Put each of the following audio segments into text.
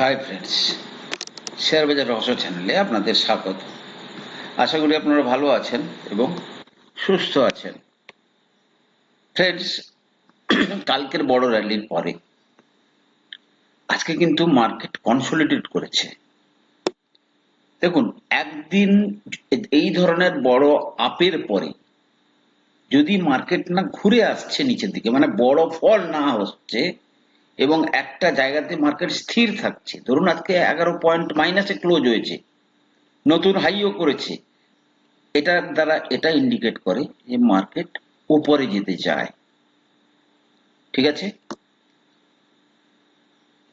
Hi friends share বাজার রহস্য চ্যানেলে আপনাদের স্বাগত। আশা করি আপনারা ভালো আছেন এবং সুস্থ আছেন। ফ্রেন্ডস কালকের বড় র্যালির পরে আজকে কিন্তু মার্কেট কনসোলিডেট করেছে। দেখুন, একদিন এই ধরনের বড় আপের পরে যদি মার্কেট না ঘুরে আসছে নিচের দিকে মানে বড় ফল না হচ্ছে এবং একটা জায়গাতে মার্কেট স্থির থাকছে। ধরুন আজকে এগারো পয়েন্ট মাইনাসে ক্লোজ হয়েছে, নতুন হাইও করেছে। এটার দ্বারা এটা ইন্ডিকেট করে যে মার্কেট উপরে যেতে চায়। ঠিক আছে?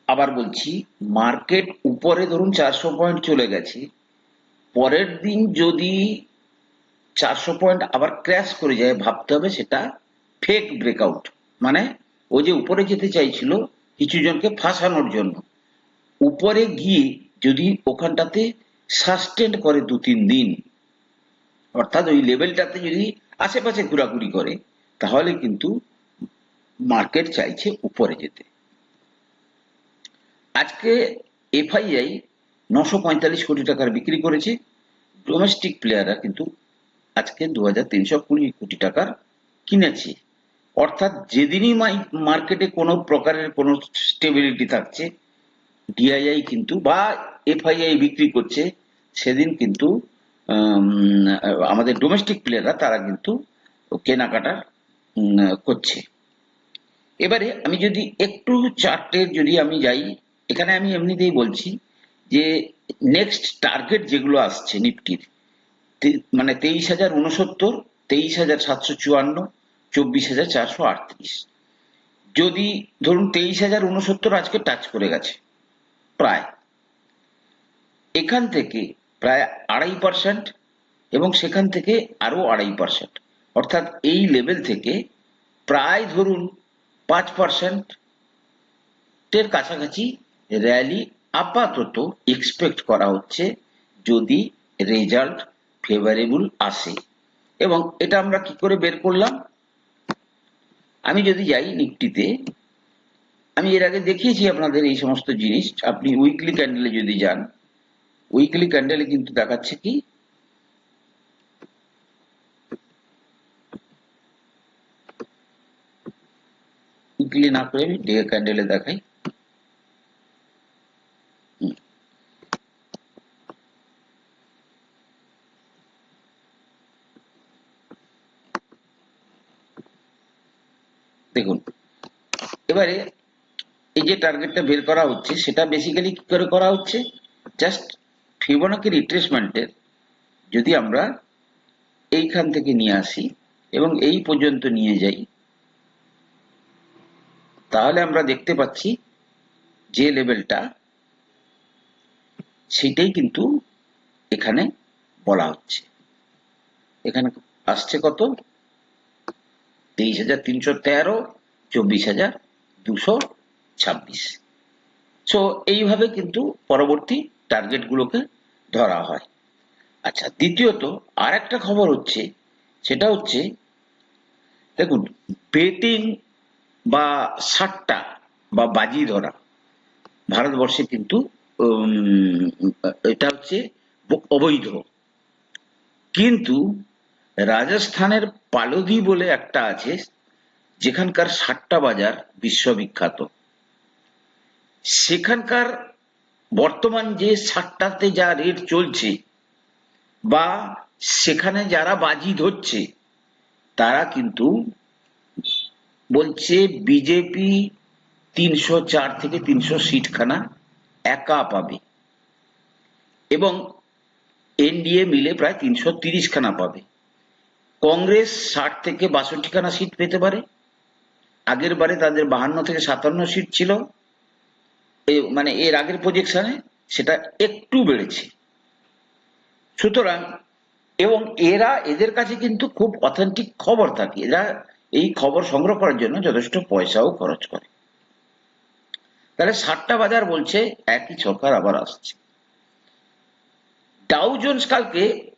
আবার বলছি মার্কেট উপরে ধরুন চারশো পয়েন্ট চলে গেছে, পরের দিন যদি চারশো পয়েন্ট আবার ক্র্যাশ করে যায়, ভাবতে হবে সেটা ফেক ব্রেকআউট মানে ও যে উপরে যেতে চাইছিল, কিছু জনকে ফাঁসানোর জন্য। উপরে গিয়ে যদি ওখানটাতে সাস্টেন্ড করে দু তিন দিন, অর্থাৎ ওই লেভেলটাতে যদি আশেপাশে ঘোরাঘুরি করে, তাহলে কিন্তু মার্কেট চাইছে উপরে যেতে। আজকে এফআইআই নশো পঁয়তাল্লিশ কোটি টাকার বিক্রি করেছে। ডোমেস্টিক প্লেয়াররা কিন্তু আজকে দু হাজার তিনশো কুড়ি কোটি টাকার কিনেছে। অর্থাৎ যেদিনই মার্কেটে কোনো প্রকারের কোনো স্টেবিলিটি থাকছে ডিআইআই কিন্তু বা এফআইআই বিক্রি করছে, সেদিন কিন্তু আমাদের ডোমেস্টিক প্লেয়াররা তারা কিন্তু কেনাকাটা করছে। এবারে আমি যদি একটু চার্টের যদি আমি যাই, এখানে আমি এমনিতেই বলছি যে নেক্সট টার্গেট যেগুলো আসছে নিফটির মানে তেইশ হাজার উনসত্তর তেইশ হাজার সাতশো চুয়ান্ন চব্বিশ হাজার চারশো আটত্রিশ। যদি ধরুন তেইশ হাজার উনসত্তর আজকে টাচ করে গেছে, প্রায়। এখান থেকে প্রায় আড়াই পার্সেন্ট এবং সেখান থেকে আরও আড়াই পার্সেন্ট অর্থাৎ এই লেভেল থেকে প্রায় ধরুন পাঁচ পার্সেন্ট এর কাছাকাছি র্যালি আপাতত এক্সপেক্ট করা হচ্ছে যদি রেজাল্ট ফেভারেবল আসে। এবং এটা আমরা কি করে বের করলাম? আমি যদি যাই নিফটিতে আমি এর আগে দেখিয়েছি আপনাদের এই সমস্ত জিনিস। আপনি উইকলি ক্যান্ডেলে যদি যান উইকলি ক্যান্ডেলে কিন্তু দেখাচ্ছে কি? উইকলি না করে আমি ডে ক্যান্ডেলে দেখাই। দেখুন, এবারে এই যে টার্গেটটা বের করা হচ্ছে, সেটা বেসিক্যালি কি করে করা হচ্ছে? জাস্ট ফিবোনাকি রিট্রেসমেন্টের যদি আমরা এইখান থেকে নিয়ে আসি এবং এই পর্যন্ত নিয়ে যাই, তাহলে আমরা দেখতে পাচ্ছি যে লেভেলটা সেটাই কিন্তু এখানে বলা হচ্ছে। এখানে আসছে কত? তেইশ হাজার তিনশো তেরো, চব্বিশ হাজার দুশো ছাব্বিশ। সো এইভাবে কিন্তু পরবর্তী টার্গেটগুলোকে ধরা হয়। আচ্ছা দ্বিতীয়ত আর একটা খবর হচ্ছে, সেটা হচ্ছে, দেখুন বেটিং বা সাট্টা বা বাজি ধরা ভারতবর্ষে কিন্তু এটা হচ্ছে অবৈধ। কিন্তু রাজস্থানের পালোদি বলে একটা আছে, যেখানকার সাতটা বাজার বিশ্ববিখ্যাত। সেখানকার বর্তমান যে সাতটাতে যা রেট চলছে বা সেখানে যারা বাজি ধরছে, তারা কিন্তু বলছে বিজেপি তিনশো চার থেকে তিনশো সিটখানা একা পাবে এবং এনডিএ মিলে প্রায় তিনশো তিরিশ খানা পাবে। কংগ্রেস ষাট থেকে বাষট্টি খানা সিট পেতে পারে। আগের বারে তাদের বাহান্ন থেকে সাতান্ন সিট ছিল। মানে এর আগের প্রজেকশনে সেটা একটু বেড়েছে। সুতরাং, এবং এরা, এদের কাছে কিন্তু খুব অথেন্টিক খবর থাকে। এরা এই খবর সংগ্রহ করার জন্য যথেষ্ট পয়সাও খরচ করে। তাহলে ষাটটা বাজার বলছে, একই সরকার আবার আসছে। ডাউজন্স কালকে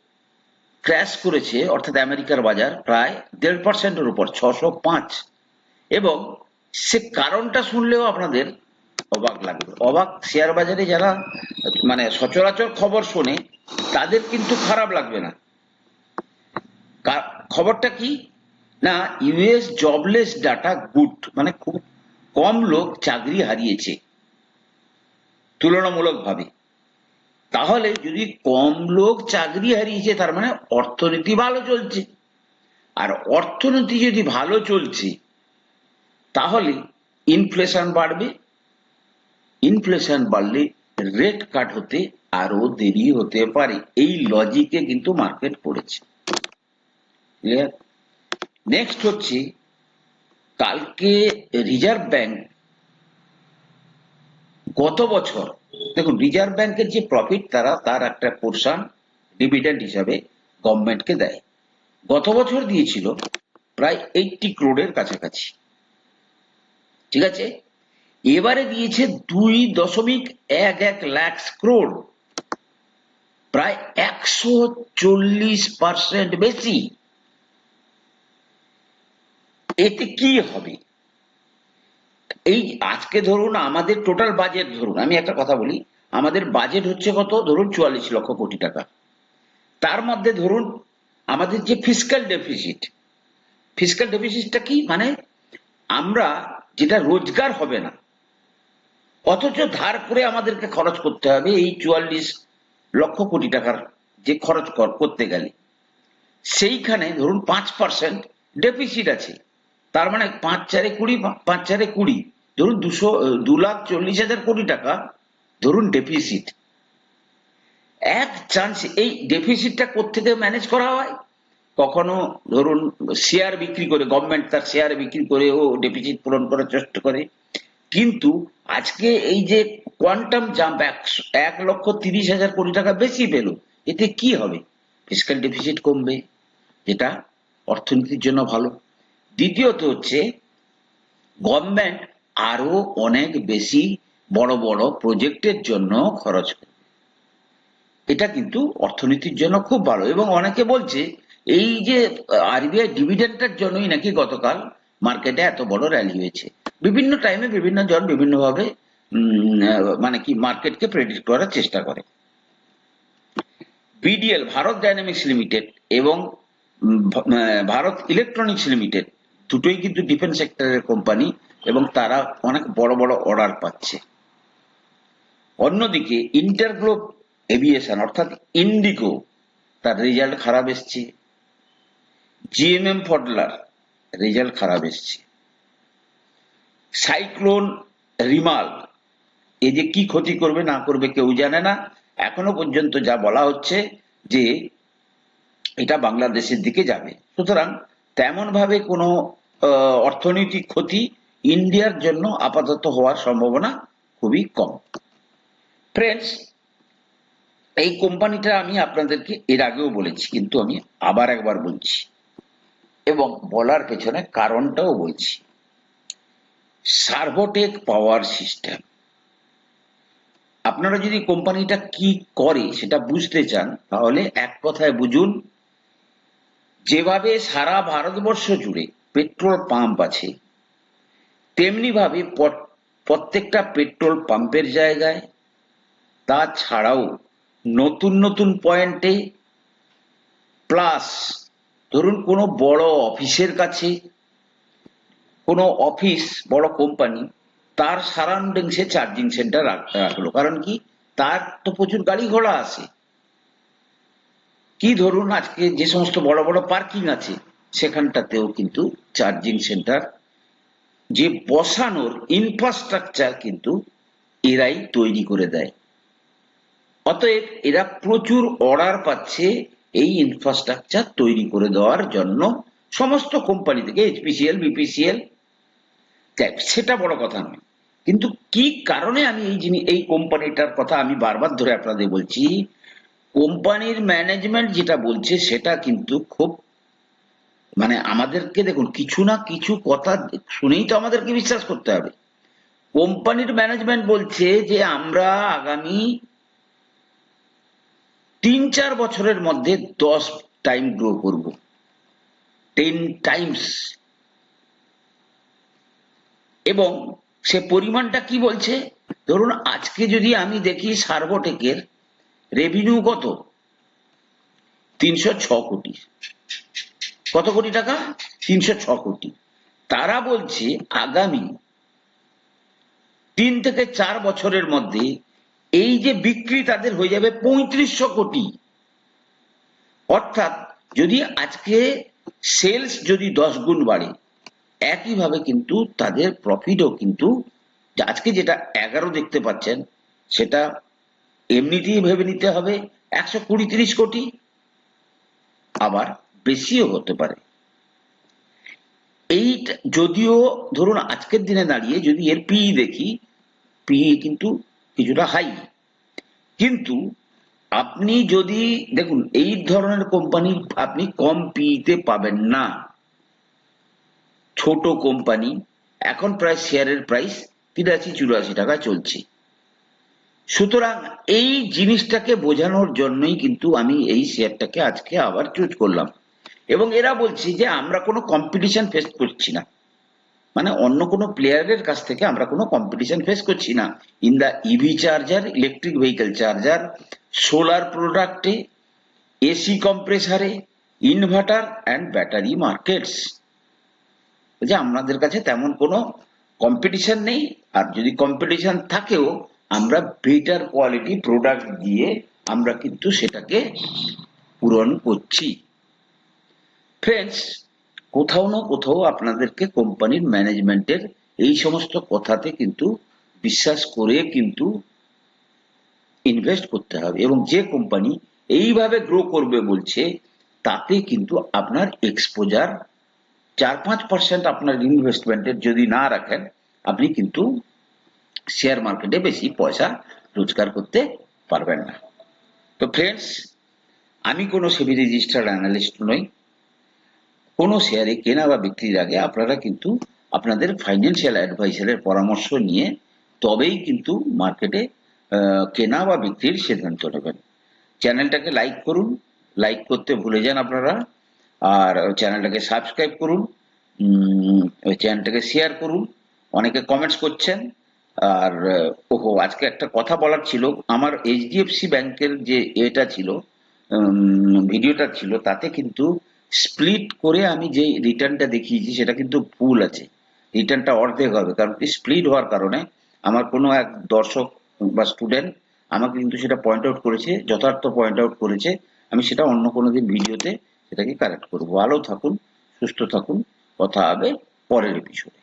ক্র্যাশ করেছে, অর্থাৎ আমেরিকার বাজার প্রায় দেড় পার্সেন্টের উপর, ছশো পাঁচ। এবং সে কারণটা শুনলেও আপনাদের অবাক লাগবে। অবাক শেয়ার বাজারে যারা মানে সচরাচর খবর শোনে, তাদের কিন্তু খারাপ লাগবে না। খবরটা কি? না ইউএস জবলেস ডাটা গুড মানে খুব কম লোক চাকরি হারিয়েছে, তুলনামূলকভাবে। তাহলে যদি কম লোক চাকরি হারিয়েছে, তার মানে অর্থনীতি ভালো চলছে। আর অর্থনীতি যদি ভালো চলছে, তাহলে ইনফ্লেশন বাড়বে। ইনফ্লেশন বাড়লে রেট কাট হতে আরও দেরি হতে পারে। এই লজিকে কিন্তু মার্কেট পড়েছে। নেক্সট হচ্ছে, কালকে রিজার্ভ ব্যাংক গত বছর দেখুন রিজার্ভ ব্যাংকের যে প্রফিট তারা তার একটা পোর্শন ডিভিডেন্ড হিসাবে গভর্নমেন্টকে দেয়। গত বছর দিয়েছিল প্রায় এইটটি ক্রোডের কাছাকাছি। ঠিক আছে? এবারে দিয়েছে দুই দশমিক এক এক লাখ ক্রোড প্রায় একশো চল্লিশ পার্সেন্ট বেশি। এতে কি হবে? এই আজকে ধরুন আমাদের টোটাল বাজেট ধরুন, আমি একটা কথা বলি, আমাদের বাজেট হচ্ছে কত? ধরুন চুয়াল্লিশ লক্ষ কোটি টাকা। তার মধ্যে ধরুন আমাদের যে ফিসক্যাল ডেফিসিট ফিসক্যাল ডেফিসিটটা কি? মানে আমরা যেটা রোজগার হবে না, অথচ ধার করে আমাদেরকে খরচ করতে হবে এই চুয়াল্লিশ লক্ষ কোটি টাকার যে খরচ কর- করতে গেলে। সেইখানে ধরুন পাঁচ পার্সেন্ট ডেফিসিট আছে, তার মানে পাঁচ চারে কুড়ি, পাঁচ চারে কুড়ি। ধরুন দুশো দু লাখ চল্লিশ হাজার কোটি টাকা, ধরুন ডেফিসিট এক চান্স এই ডেফিসিটটা কোত্থেকে ম্যানেজ করা হয়? কখনো ধরুন শেয়ার বিক্রি করে গভর্নমেন্ট তার শেয়ার বিক্রি করে ও ডেফিসিট পূরণ করার চেষ্টা করে। কিন্তু আজকে এই যে কোয়ান্টাম জাম্প এক লক্ষ তিরিশ হাজার কোটি টাকা বেশি পেল, এতে কি হবে? ফিসক্যাল ডেফিসিট কমবে, যেটা অর্থনীতির জন্য ভালো। দ্বিতীয়ত হচ্ছে গভর্নমেন্ট আরও অনেক বেশি বড় বড় প্রজেক্টের জন্য খরচ করবে এটা কিন্তু অর্থনীতির জন্য খুব ভালো এবং অনেকে বলছে, এই যে আরবিআই ডিভিডেন্ডটার জন্যই নাকি গতকাল মার্কেটে এত বড় র্যালি হয়েছে। বিভিন্ন টাইমে বিভিন্ন জন বিভিন্নভাবে মানে কি মার্কেটকে প্রেডিক্ট করার চেষ্টা করে। বিডিএল ভারত ডাইনামিক্স লিমিটেড এবং ভারত ইলেকট্রনিক্স লিমিটেড দুটোই কিন্তু ডিফেন্স সেক্টরের কোম্পানি এবং তারা অনেক বড় বড় অর্ডার পাচ্ছে। অন্যদিকে ইন্টারগ্লোব এভিয়েশন অর্থাৎ ইন্ডিগো তার রেজাল্ট খারাপ এসছে। জিএমএম ফডলার রেজাল্ট খারাপ এসছে। সাইক্লোন রিমাল এ যে কি ক্ষতি করবে না করবে কেউ জানে না। এখনও পর্যন্ত যা বলা হচ্ছে যে এটা বাংলাদেশের দিকে যাবে। সুতরাং তেমন ভাবে কোনো অর্থনৈতিক ক্ষতি ইন্ডিয়ার জন্য আপাতত হওয়ার সম্ভাবনা খুবই কম। ফ্রেন্ডস এই কোম্পানিটা আমি আপনাদেরকে এর আগেও বলেছি, কিন্তু আমি আবার একবার বলছি এবং বলার পেছনে কারণটাও বলছি। সার্ভোটেক পাওয়ার সিস্টেম আপনারা যদি কোম্পানিটা কি করে সেটা বুঝতে চান, তাহলে এক কথায় বুঝুন যেভাবে সারা ভারতবর্ষ জুড়ে পেট্রোল পাম্প আছে, তেমনি ভাবে প্রত্যেকটা পেট্রোল পাম্পের জায়গায়, তাছাড়াও নতুন নতুন পয়েন্টে, প্লাস ধরুন কোনো বড় অফিসের কাছে, কোনো অফিস, বড় কোম্পানি, তার সারাউন্ডিংসে চার্জিং সেন্টার রাখল। কারণ কি? তার তো প্রচুর গাড়ি ঘোড়া আছে। কি ধরুন আজকে যে সমস্ত বড় বড় পার্কিং আছে, সেখানটাতেও কিন্তু চার্জিং সেন্টার যে বসানোর ইনফ্রাস্ট্রাকচার কিন্তু এরাই তৈরি করে দেয়। অতএব এরা প্রচুর অর্ডার পাচ্ছে এই ইনফ্রাস্ট্রাকচার তৈরি করে দেওয়ার জন্য। সমস্ত কোম্পানি থেকে এইচপিসিএল বিপিসিএল সেটা বড় কথা নয়। কিন্তু কি কারণে আমি এই জিনিস, এই কোম্পানিটার কথা আমি বারবার ধরে আপনাদের বলছি কোম্পানির ম্যানেজমেন্ট যেটা বলছে, সেটা কিন্তু খুব মানে আমাদেরকে দেখুন, কিছু না কিছু কথা শুনেই তো আমাদেরকে বিশ্বাস করতে হবে। কোম্পানির ম্যানেজমেন্ট বলছে যে, আমরা আগামী তিন চার বছরের মধ্যে দশ টাইম গ্রো করব। টেন টাইমস এবং সে পরিমাণটা কি বলছে? ধরুন, আজকে যদি আমি দেখি সার্বটেকের রেভিনিউ কত? তিনশো ছ কোটি। কত কোটি টাকা? তিনশো ছ কোটি। তারা বলছে আগামী তিন থেকে চার বছরের মধ্যে এই যে বিক্রি তাদের হয়ে যাবে পঁয়ত্রিশশো কোটি। অর্থাৎ যদি আজকে সেলস যদি দশ গুণ বাড়ে, একইভাবে কিন্তু তাদের প্রফিটও কিন্তু আজকে যেটা এগারো দেখতে পাচ্ছেন, সেটা এমনিতেই ভেবে নিতে হবে, একশো কুড়ি তিরিশ কোটি। আবার বেশিও হতে পারে। এই যদিও ধরুন আজকের দিনে দাঁড়িয়ে যদি এর পিই দেখি পি কিন্তু কিছুটা হাই কিন্তু আপনি যদি, দেখুন, এই ধরনের কোম্পানি আপনি কম পিইতে পাবেন না। ছোট কোম্পানি এখন প্রায় শেয়ারের প্রাইস তিরাশি চুরাশি টাকা চলছে। সুতরাং এই জিনিসটাকে বোঝানোর জন্যই কিন্তু আমি এই শেয়ারটাকে আজকে আবার চুজ করলাম। এবং এরা বলছি যে আমরা কোনো কম্পিটিশন ফেস করছি না। মানে অন্য কোনো প্লেয়ারের কাছ থেকে আমরা কোনো কম্পিটিশন ফেস করছি না। In the EV charger electric vehicle charger solar প্রোডাক্টে এসি কম্প্রেসারে ইনভার্টার অ্যান্ড ব্যাটারি মার্কেটস যে আমাদের কাছে তেমন কোনো কম্পিটিশন নেই। আর যদি কম্পিটিশন থাকেও আমরা বেটার কোয়ালিটি প্রোডাক্ট দিয়ে আমরা কিন্তু সেটাকে পূরণ করছি। ফ্রেন্ডস কোথাও না কোথাও আপনাদেরকে কোম্পানির ম্যানেজমেন্টের এই সমস্ত কথাতে কিন্তু বিশ্বাস করে কিন্তু ইনভেস্ট করতে হবে এবং যে কোম্পানি এইভাবে গ্রো করবে বলছে, তাতে কিন্তু আপনার এক্সপোজার চার পাঁচ পার্সেন্ট আপনার ইনভেস্টমেন্টের যদি না রাখেন, আপনি কিন্তু শেয়ার মার্কেটে বেশি পয়সা রোজগার করতে পারবেন না। তো ফ্রেন্ডস আমি কোনো সেবি রেজিস্টার্ড অ্যানালিস্ট নই। কোনো শেয়ারে কেনা বা বিক্রির আগে আপনারা কিন্তু আপনাদের ফাইন্যান্সিয়াল অ্যাডভাইসারের পরামর্শ নিয়ে তবেই কিন্তু মার্কেটে কেনা বা বিক্রির সিদ্ধান্ত নেবেন। চ্যানেলটাকে লাইক করুন লাইক করতে ভুলে যান আপনারা। আর চ্যানেলটাকে সাবস্ক্রাইব করুন চ্যানেলটাকে শেয়ার করুন। অনেকে কমেন্টস করছেন আর ওহো, আজকে একটা কথা বলার ছিল। আমার এইচডিএফসি ব্যাংকের যে এটা ছিল ভিডিওটা ছিল, তাতে কিন্তু স্প্লিট করে আমি যে রিটার্নটা দেখিয়েছি, সেটা কিন্তু ভুল আছে। রিটার্নটা অর্ধেক হবে, কারণ কি স্প্লিট হওয়ার কারণে আমার কোনো এক দর্শক বা স্টুডেন্ট আমাকে কিন্তু সেটা পয়েন্ট আউট করেছে, যথার্থ পয়েন্ট আউট করেছে, আমি সেটা অন্য কোনো দিন ভিডিওতে সেটাকে কারেক্ট করব। ভালো থাকুন, সুস্থ থাকুন, কথা হবে পরের এপিসোডে